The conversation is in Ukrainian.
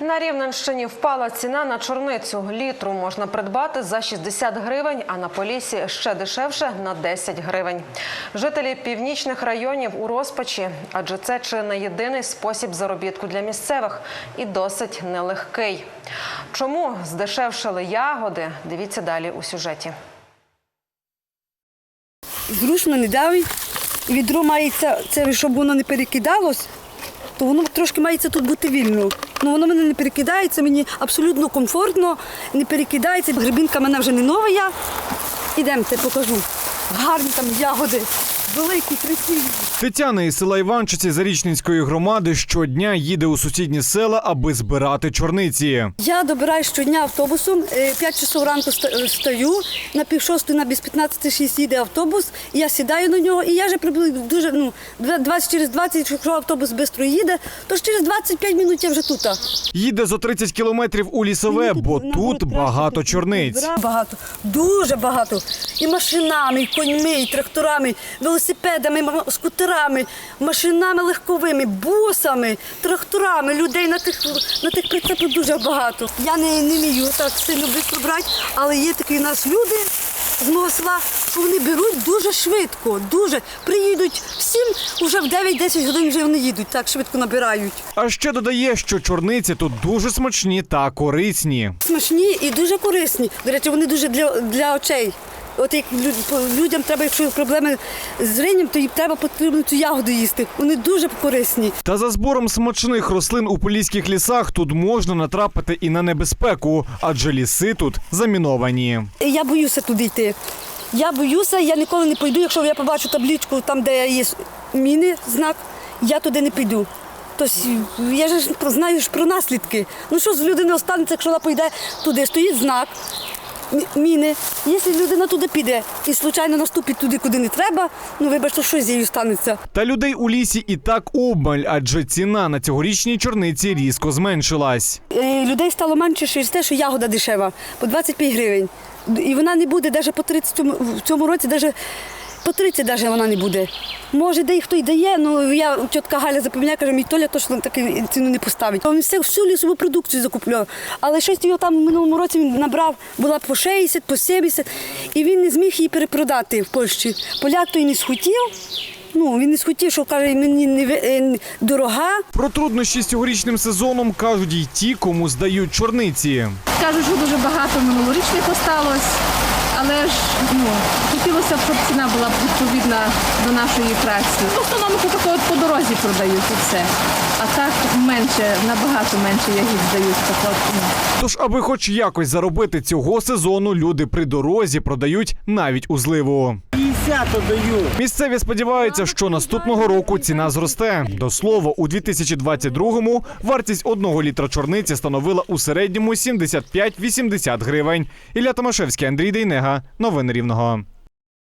На Рівненщині впала ціна на чорницю. Літру можна придбати за 60 гривень, а на Полісі ще дешевше на 10 гривень. Жителі північних районів у розпачі, адже це чи не єдиний спосіб заробітку для місцевих і досить нелегкий. Чому здешевшили ягоди? Дивіться далі у сюжеті. зручно не давить. Відро мається, щоб воно не перекидалось, то воно трошки мається тут бути вільно. Ну воно мене не перекидається, мені абсолютно комфортно, не перекидається. Грибінка мене вже не нова я. Ідемте, покажу. Гарні там ягоди, великі, красиві. Тетяна із села Іванчиці Зарічненської громади щодня їде у сусідні села, аби збирати чорниці. Я добираю щодня автобусом. 5 часов ранку ста- стою, на пів шостої, на без 15-6 їде автобус, і я сідаю на нього, і я вже приблизно дуже, ну, 20 через 20, якщо автобус швидко їде, то через 25 минут я вже тут. Їде зо 30 кілометрів у лісове, Мені бо наоборот тут багато чорниць. Багато, дуже багато. І машинами, і коньми, і тракторами, велосипедами, м- скутерами, машинами легковими, бусами, тракторами. Людей на тих, на тих прицепах дуже багато. Я не, не вмію так сильно швидко брати, але є такі у нас люди з мого села, що вони беруть дуже швидко, дуже. Приїдуть всім, вже в 9-10 годин вже вони їдуть, так швидко набирають. А ще додає, що чорниці тут дуже смачні та корисні. Смачні і дуже корисні. До речі, вони дуже для, для очей. От як людям треба, якщо проблеми з зрінням, то їм треба потрібно цю ягоду їсти. Вони дуже корисні. Та за збором смачних рослин у поліських лісах тут можна натрапити і на небезпеку, адже ліси тут заміновані. Я боюся туди йти. Я боюся, я ніколи не пойду, якщо я побачу табличку, там, де є міни, знак, я туди не піду. Тобто я ж знаю ж про наслідки. Ну що з людини останеться, якщо вона поїде туди, стоїть знак. Мі- Міни. Якщо людина туди піде і случайно наступить туди, куди не треба, ну вибачте, що з нею станеться. Та людей у лісі і так обмаль, адже ціна на цьогорічній чорниці різко зменшилась. Е, Людей стало менше через те, що ягода дешева, по 25 гривень. І вона не буде навіть по 30 в цьому році, навіть по 30 навіть вона не буде. Може, де хто й дає, ну я тітка Галя запевняє, каже, мій Толя точно таку ціну не поставить. Він все, всю лісову продукцію закупляв. Але щось його там в минулому році він набрав, була по 60, по 70, і він не зміг її перепродати в Польщі. Поляк той не схотів. Ну, він не схотів, що каже, мені не ви- е, дорога. Про труднощі з цьогорічним сезоном кажуть й ті, кому здають чорниці. Кажуть, що дуже багато минулорічних осталось, але ж ну, хотілося б, щоб ціна була відповідна до нашої праці. В основному тако от по дорозі продають і все. А так менше, набагато менше ягід здають. Так ну. Тож, аби хоч якось заробити цього сезону, люди при дорозі продають навіть у зливу. 50 даю. Місцеві сподіваються, що наступного року ціна зросте. До слова, у 2022-му вартість одного літра чорниці становила у середньому 75-80 гривень. Ілля Томашевський, Андрій Дейнега. Новини Рівного.